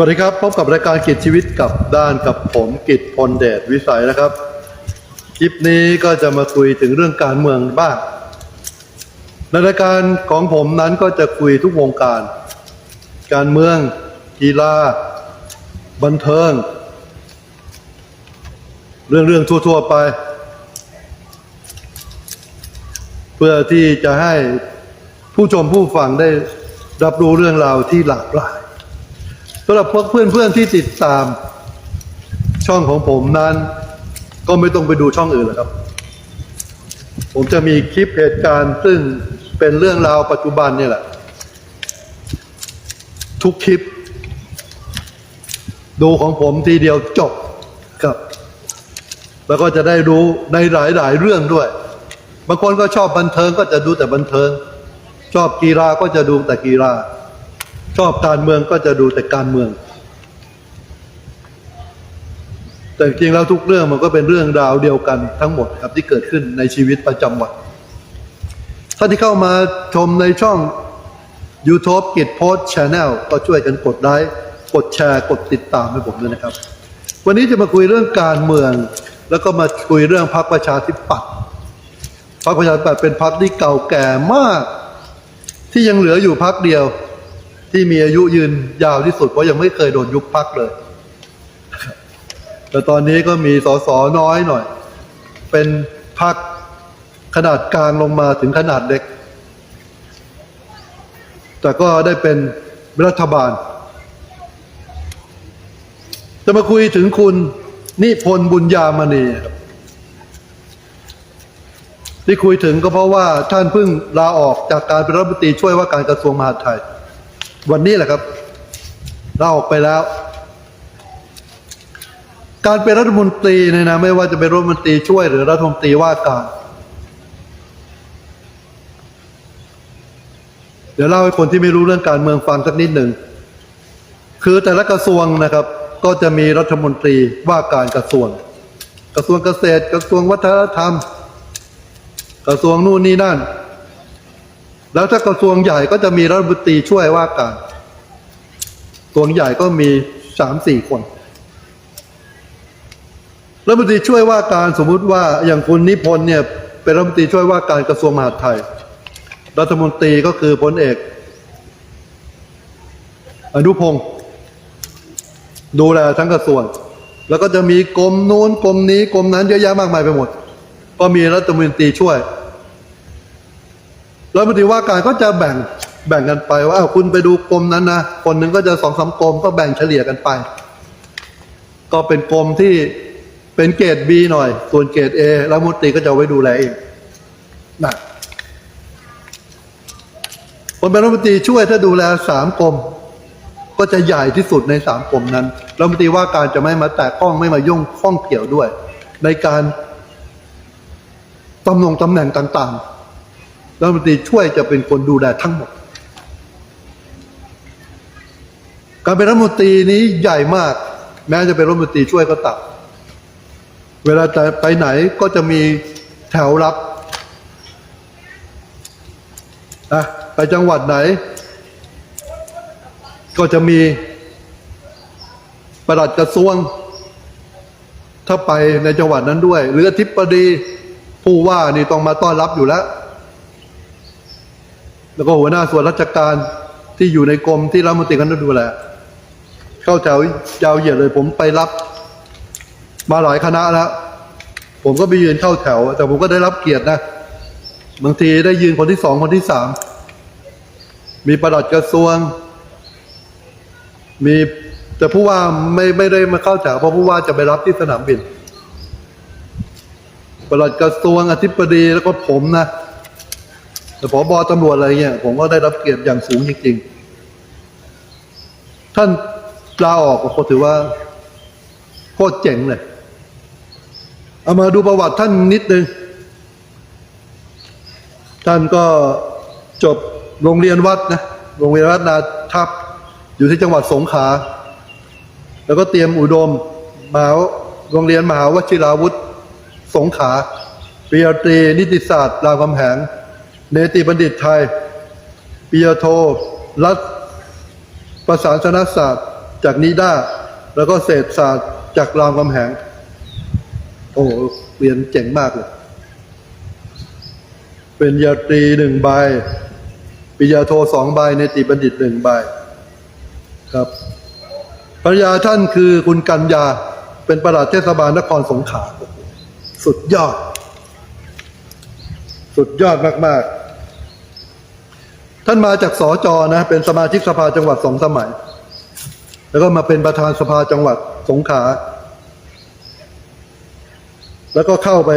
สวัสดีครับ พบกับรายการกิจชีวิตกับด้านกับผมกิจพลเดชวิสัยนะครับ คลิปนี้ก็จะมาคุยถึงเรื่องการเมืองบ้าง ในรายการของผมนั้นก็จะคุยทุกวงการ การเมือง กีฬา บันเทิง เรื่องเรื่องทั่ว ๆ ไป เพื่อที่จะให้ผู้ชมผู้ฟังได้รับรู้เรื่องราวที่หลากหลาย สำหรับพเพื่อนๆที่ติดตามช่องของผมนั้น ก็ไม่ต้องไปดูช่องอื่นหรอกครับ ผมจะมีคลิปเหตุการณ์ซึ่งเป็นเรื่องราวปัจจุบันนี่แหละ ทุกคลิป ดูของผมทีเดียวจบครับ แล้วก็จะได้รู้ในหลาย ๆ เรื่องด้วย บางคนก็ชอบบันเทิงก็จะดูแต่บันเทิง ชอบกีฬาก็จะดูแต่กีฬา ชอบการเมืองก็จะดูแต่การเมือง แต่จริงๆแล้วทุกเรื่องมันก็เป็นเรื่องราวเดียวกันทั้งหมดครับที่เกิดขึ้นในชีวิตประจำวันถ้าที่เข้ามาชมในช่อง YouTube กิจโพสช n แนลก็ช่วยกันกดไลค์กดแชร์กดติดตามให้ผมด้วยนะครับ วันนี้จะมาคุยเรื่องการเมือง แล้วก็มาคุยเรื่องพรรคประชาธิปัตย์พรรคประชาธิปัตย์เป็นพรรคที่เก่าแก่มาก ที่ยังเหลืออยู่พรรคเดียว ที่มีอายุยืนยาวที่สุดเพราะยังไม่เคยโดนยุบพักเลย แต่ตอนนี้ก็มีสสน้อยหน่อย เป็นพักขนาดกลางลงมาถึงขนาดเล็ก แต่ก็ได้เป็นรัฐบาล จะมาคุยถึงคุณนิพนธ์บุญญามณีครับที่คุยถึงก็เพราะว่าท่านเพิ่งลาออกจากการเป็นรัฐมนตรีช่วยว่าการกระทรวงมหาดไทย วันนี้แหละครับเลาออกไปแล้ว การเป็นรัฐมนตรีเนี่ยนะไม่ว่าจะเป็นรัฐมนตรีช่วยหรือรัฐมนตรีว่าการ เดี๋ยวเล่าให้คนที่ไม่รู้เรื่องการเมืองฟังสักนิดหนึ่ง คือแต่ละกระทรวงนะครับ ก็จะมีรัฐมนตรีว่าการกระทรวง กระทรวงเกษตร กระทรวงวัฒนธรรม กระทรวงนู่นนี่นั่น แล้วถ้ากระทรวงใหญ่ก็จะมีรัฐมนตรีช่วยว่าการกระทรวงใหญ่ก็มีสามสี่คนรัฐมนตรีช่วยว่าการสมมุติว่าอย่างคุณนิพนธ์เนี่ยเป็นรัฐมนตรีช่วยว่าการกระทรวงมหาดไทย รัฐมนตรีก็คือพลเอก อนุพงศ์ดูแลทั้งกระทรวง แล้วก็จะมีกรมนู้นกรมนี้กรมนั้นเยอะแยะมากมายไปหมด ก็มีรัฐมนตรีช่วย รัฐมนตรีว่าการก็จะแบ่งแบ่งกันไปว่าอ้าวคุณไปดูกรมนั้นนะคนหนึ่งก็จะสองสามกรมก็แบ่งเฉลี่ยกันไป ก็เป็นกรมที่เป็นเกรด B หน่อย ส่วนเกรด A รัฐมนตรีก็จะเอาไว้ดูแลเองนะคนเป็นรัฐมนตรีช่วยถ้าดูแลสามกรมก็จะใหญ่ที่สุดในสามกรมนั้นรัฐมนตรีว่าการจะไม่มาแตะข้องไม่มายุ่งข้องเกี่ยวด้วย ในการตำแหน่งตำแหน่งต่าง ๆ รัฐมนตรีช่วยจะเป็นคนดูแลทั้งหมด การเป็นรัฐมนตรีนี้ใหญ่มาก แม้จะเป็นรัฐมนตรีช่วยก็ตามเวลาจะไปไหนก็จะมีแถวรับนะไปจังหวัดไหน ก็จะมีประหลัดกระทรวง ถ้าไปในจังหวัดนั้นด้วย หรืออธิบดีผู้ว่านี่ต้องมาต้อนรับอยู่แล้ว แล้วก็หัวหน้าส่วนราชการที่อยู่ในกรมที่รัฐมนตรีกันดูแลเข้าแถวยาวเหยียดเลย ผมไปรับ มาหลายคณะแล้วผมก็ไปยืนเข้าแถว แต่ผมก็ได้รับเกียรตินะบางทีได้ยืนคนที่สองคนที่สามมีประหลัดกระทรวง มีแต่ผู้ว่าไม่ไม่ได้มาเข้าแถวเพราะผู้ว่าจะไปรับที่สนามบินประหลัดกระทรวงอธิบดีแล้วก็ผมนะ แต่ผบตำรวจอะไรเงี้ยผมก็ได้รับเกียรติอย่างสูงจริงๆ ท่านลาออกก็ถือว่าโคตรเจ๋งเลย เอามาดูประวัติท่านนิดนึง ท่านก็จบโรงเรียนวัดนะ โรงเรียนวัดนาทับ อยู่ที่จังหวัดสงขลา แล้วก็เตรียมอุดมมหาโรงเรียนมหาวชิราวุธ สงขลาปริญญาตรีนิติศาสตร์รามคำแหง เนติบัณฑิตไทยปริญญาโท รัฐประสานศาสตร์ จากนิด้า แล้วก็เศรษฐศาสตร์ จากรามคำแหง โอ้โหเรียนเจ๋งมากเลย เป็นญาตรีหนึ่งใบปริญญาโทสองใบในติบัณฑิตหนึ่งใบครับภรรยาท่านคือคุณกัญญา เป็นประหลัดเทศบาลนครสงขลาสุดยอด สุดยอดมาก ๆ ท่านมาจากสอจอนะเป็นสมาชิกสภาจังหวัดสองสมัย แล้วก็มาเป็นประธานสภาจังหวัดสงขลาแล้วก็เข้าไป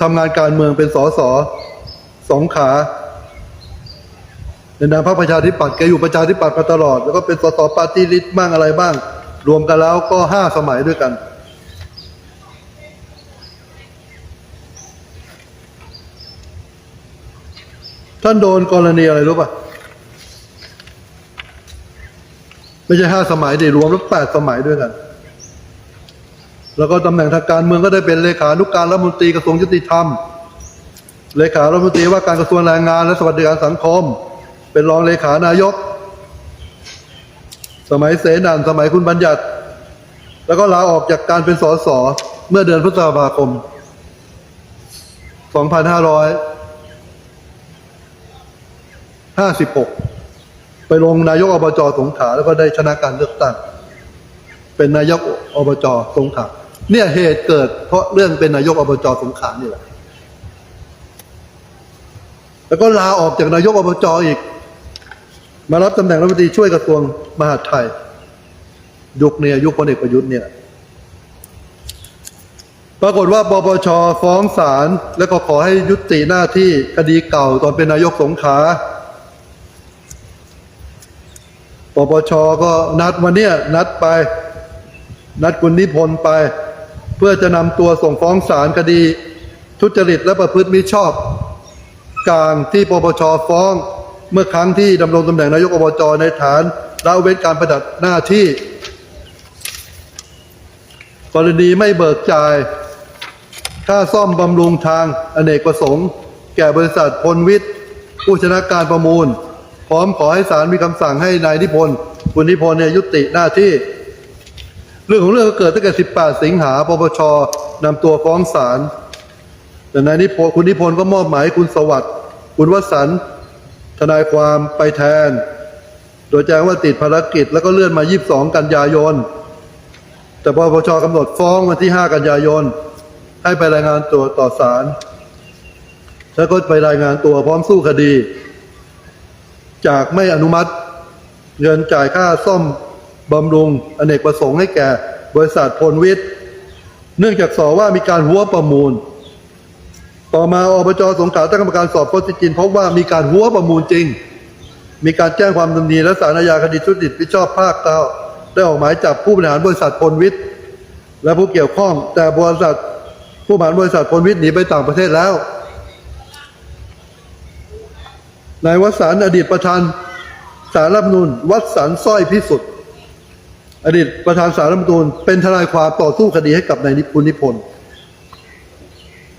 ทำงานการเมืองเป็นสสสงขาในนามพรรคประชาธิปัตย์แกอยู่ประชาธิปัตย์มาตลอด แล้วก็เป็นสสปาร์ตี้ลิสต์บ้างอะไรบ้าง รวมกันแล้วก็ห้าสมัยด้วยกัน ท่านโดนกรณีอะไรรู้ป่ะ ไม่ใช่ห้าสมัยดิรวมแล้วแปดสมัยด้วยกัน แล้วก็ตำแหน่งทางการเมืองก็ได้เป็นเลขานุการรัฐมนตรีกระทรวงยุติธรรม เลขารัฐมนตรีว่าการกระทรวงแรงงานและสวัสดิการสังคม เป็นรองเลขานายก สมัยเสนันสมัยคุณบัญญัติ แล้วก็ลาออกจากการเป็นสสเมื่อเดือนพฤษภาคม 2500 2556ไปลงนายกอบจสงขลาแล้วก็ได้ชนะการเลือกตั้ง เป็นนายกอบจสงขลาเนี่ยเหตุเกิด เพราะเรื่องเป็นนายกอบจสงขลานี่แหละ แล้วก็ลาออกจากนายกอบจอีก มารับตำแหน่งรัฐมนตรีช่วยกระทรวงมหาดไทย ยุคเนี่ยยุคพลเอกประยุทธ์เนี่ย ปรากฏว่าปปชฟ้องศาลแล้วก็ขอให้ยุติหน้าที่คดีเก่าตอนเป็นนายกสงขลา ปปชก็นัดวันเนี้ยนัดไป นัดคุณนิพนธ์ไป เพื่อจะนำตัวส่งฟ้องศาลคดี ทุจริตและประพฤติมิชอบ กลางที่ปปชฟ้อง เมื่อครั้งที่ดำรงตำแหน่งนายกอบจในฐานละเว้นการปฏิบัติหน้าที่ กรณีไม่เบิกจ่าย ค่าซ่อมบำรุงทางอเนกประสงค์ แก่บริษัทพลวิทย์ผู้ชนะการประมูล พร้อมขอให้ศาลมีคำสั่งให้นายนิพนธ์คุณนิพนธ์เนี่ยยุติหน้าที่ เรื่องของเรื่องก็เกิดตั้งแต่ 18 สิงหาปปชนำตัวฟ้องศาลแต่นายนิพนธ์คุณนิพนธ์ก็มอบหมายคุณสวัสดิ์คุณวสันต์ทนายความไปแทน โดยแจ้งว่าติดภารกิจแล้วก็เลื่อนมา 22 กันยายน แต่ปปชกำหนดฟ้องวันที่ 5 กันยายน ให้ไปรายงานตัวต่อศาลแล้วก็ไปรายงานตัวพร้อมสู้คดี จากไม่อนุมัติ เงินจ่ายค่าซ่อมบำรุงอเนกประสงค์ให้แก่บริษัทพลวิทย์ เนื่องจากสอว่ามีการหัวประมูล ต่อมาอบจสงขลาตั้งกรรมการสอบข้อเท็จจริงพบว่ามีการหัวประมูลจริง มีการแจ้งความดำเนินและสารอาญาคดีทุจริตผิดชอบภาคเก้าได้ออกหมายจับผู้บริหารบริษัทพลวิทย์ และผู้เกี่ยวข้องแต่บริษัทผู้บริหารบริษัทพลวิทย์หนีไปต่างประเทศแล้ว นายวสันอดีตประธานสารรัฐมนูญวัดสันสร้อยพิสุทธิ์อดีตประธานสารรัฐมนูญเป็นทนายความต่อสู้คดีให้กับนายนิพนธ์นิพนธ์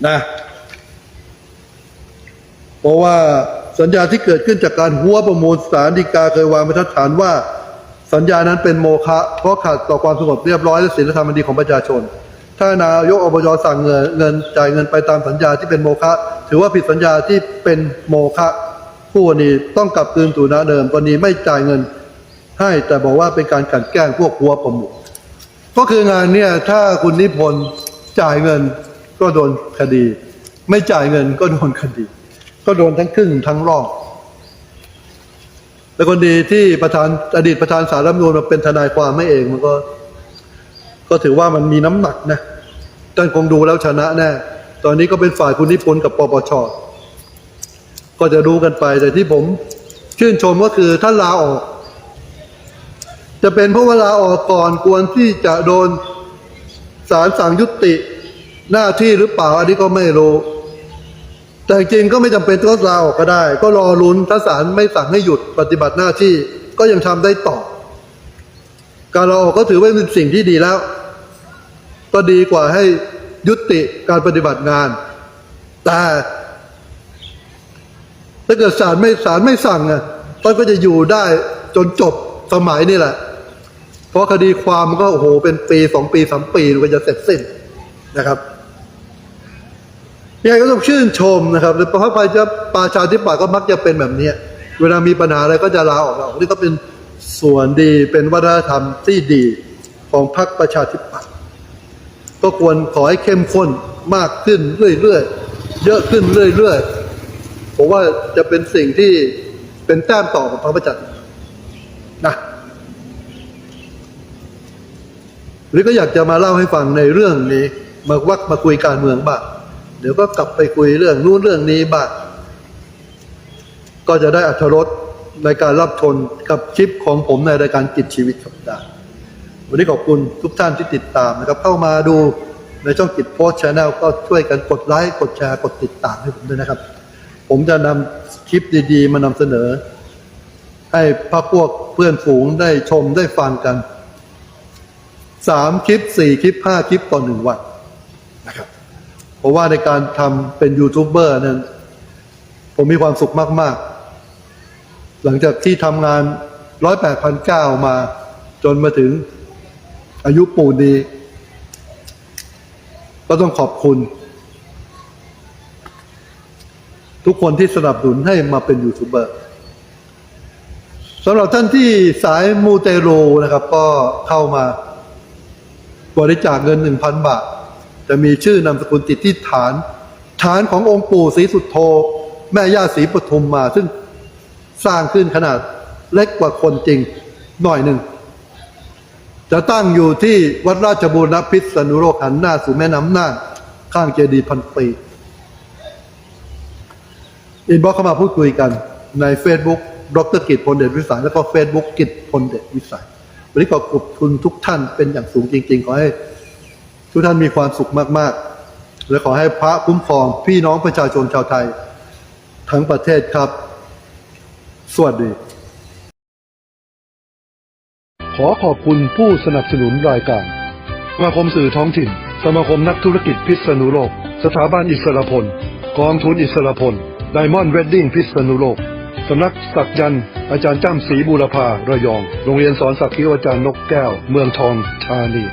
นะเพราะว่าสัญญาที่เกิดขึ้นจากการหัวประมูลสารดีกาเคยวางบรรทัดฐานว่า สัญญานั้นเป็นโมฆะเพราะขัดต่อความสงบเรียบร้อยและศีลธรรมดีของประชาชน ถ้านายกอบจสั่งเงินเงินจ่ายเงินไปตามสัญญาที่เป็นโมฆะถือว่าผิดสัญญาที่เป็นโมฆะ ผู้กรณีต้องกลับคืนสู่หน้าเดิมกรณีไม่จ่ายเงิน ให้แต่บอกว่าเป็นการกันแกล้งพวกหัวประมูลก็คืองานเนี่ยถ้าคุณนิพนธ์จ่ายเงินก็โดนคดี ไม่จ่ายเงินก็โดนคดี ก็โดนทั้งครึ่งทั้งรอบแล้วคนดีที่ประธานอดีตประธานสารรัฐมนูญมาเป็นทนายความไม่เองมันก็ ก็ถือว่ามันมีน้ำหนักนะท่านคงดูแล้วชนะแน่ตอนนี้ก็เป็นฝ่ายคุณนิพนธ์กับปปช ก็จะดูกันไป แต่ที่ผมชื่นชมก็คือท่านลาออก จะเป็นเพราะว่าลาออกก่อนควรที่จะโดนศาลสั่งยุติหน้าที่หรือเปล่าอันนี้ก็ไม่รู้ แต่จริงก็ไม่จำเป็นต้องลาออกก็ได้ ก็รอลุ้นถ้าศาลไม่สั่งให้หยุดปฏิบัติหน้าที่ก็ยังทำได้ต่อ การลาออกก็ถือว่าเป็นสิ่งที่ดีแล้ว ก็ดีกว่าให้ยุติการปฏิบัติงาน แต่ ถ้าเกิดศาลไม่ศาลไม่สั่งอะท่านก็จะอยู่ได้จนจบสมัยนี่แหละ เพราะคดีความมันก็โอ้โหเป็นปีสองปีสามปีมันจะเสร็จสิ้นนะครับยังไงก็ต้องชื่นชมนะครับเพราะพระจะประชาธิปัตย์ก็มักจะเป็นแบบนี้เวลามีปัญหาอะไรก็จะลาออกลานี่ก็เป็นส่วนดีเป็นวัฒนธรรมที่ดีของพรรคประชาธิปัตย์ก็ควรขอให้เข้มข้นมากขึ้นเรื่อยๆเยอะขึ้นเรื่อยๆ ผมว่าจะเป็นสิ่งที่เป็นแต้มต่อของพรรคประชาธิปัตย์นะหรือก็อยากจะมาเล่าให้ฟังในเรื่องนี้มาวักมาคุยการเมืองบ้างเดี๋ยวก็กลับไปคุยเรื่องนู้นเรื่องนี้บ้างก็จะได้อัธรสในการรับชมกับคลิปของผมในรายการกิจชีวิตสัปดาห์วันนี้ขอบคุณทุกท่านที่ติดตามนะครับ เข้ามาดูในช่องกิจโพสต์ชาแนลก็ช่วยกันกดไลค์กดแชร์กดติดตามให้ผมด้วยนะครับ ผมจะนำคลิปดี ๆ มานำเสนอ ให้พรรคพวกเพื่อนฝูงได้ชมได้ฟังกันสามคลิปสี่คลิปห้าคลิปต่อหนึ่งวันนะครับเพราะว่าในการทำเป็นยูทูบเบอร์นั้น ผมมีความสุขมาก ๆ หลังจากที่ทำงานร้อยแปดพันเก้ามาจนมาถึงอายุปูนนี้ก็ต้องขอบคุณ ทุกคนที่สนับสนุนให้มาเป็นยูทูบเบอร์สำหรับท่านที่สายมูเตโรนะครับ ก็เข้ามาบริจาคเงินหนึ่งพันบาท จะมีชื่อนามสกุลติดที่ฐาน ฐานขององค์ปู่ศรีสุดโธแม่ย่าศรีปทุมมา ซึ่งสร้างขึ้นขนาดเล็กกว่าคนจริงหน่อยหนึ่ง จะตั้งอยู่ที่วัดราชบูรณพิษณุโลกหันหน้าสู่แม่น้ำน่านข้างเจดีย์พันปี อินบ็อกเข้ามาพูดคุยกันใน Facebook ดรกิจพลเดชวิสัย แล้วก็ Facebook กิจพลเดชวิสัย วันนี้ขอขอบคุณทุกท่านเป็นอย่างสูงจริง ๆ ขอให้ทุกท่านมีความสุขมากๆ และขอให้พระคุ้มครองพี่น้องประชาชนชาวไทย ทั้งประเทศครับ สวัสดี ขอขอบคุณผู้สนับสนุนรายการสมาคมสื่อท้องถิ่น สมาคมนักธุรกิจพิษณุโลก สถาบันอิสรพล กองทุนอิสรพล ไดมอนด์เวดดิ้งพิษณุโลก สำนักศักยันอาจารย์จ้ำศรีบูรพาระยอง โรงเรียนสอนสักคิวอาจารย์นกแก้ว เมืองทองธานี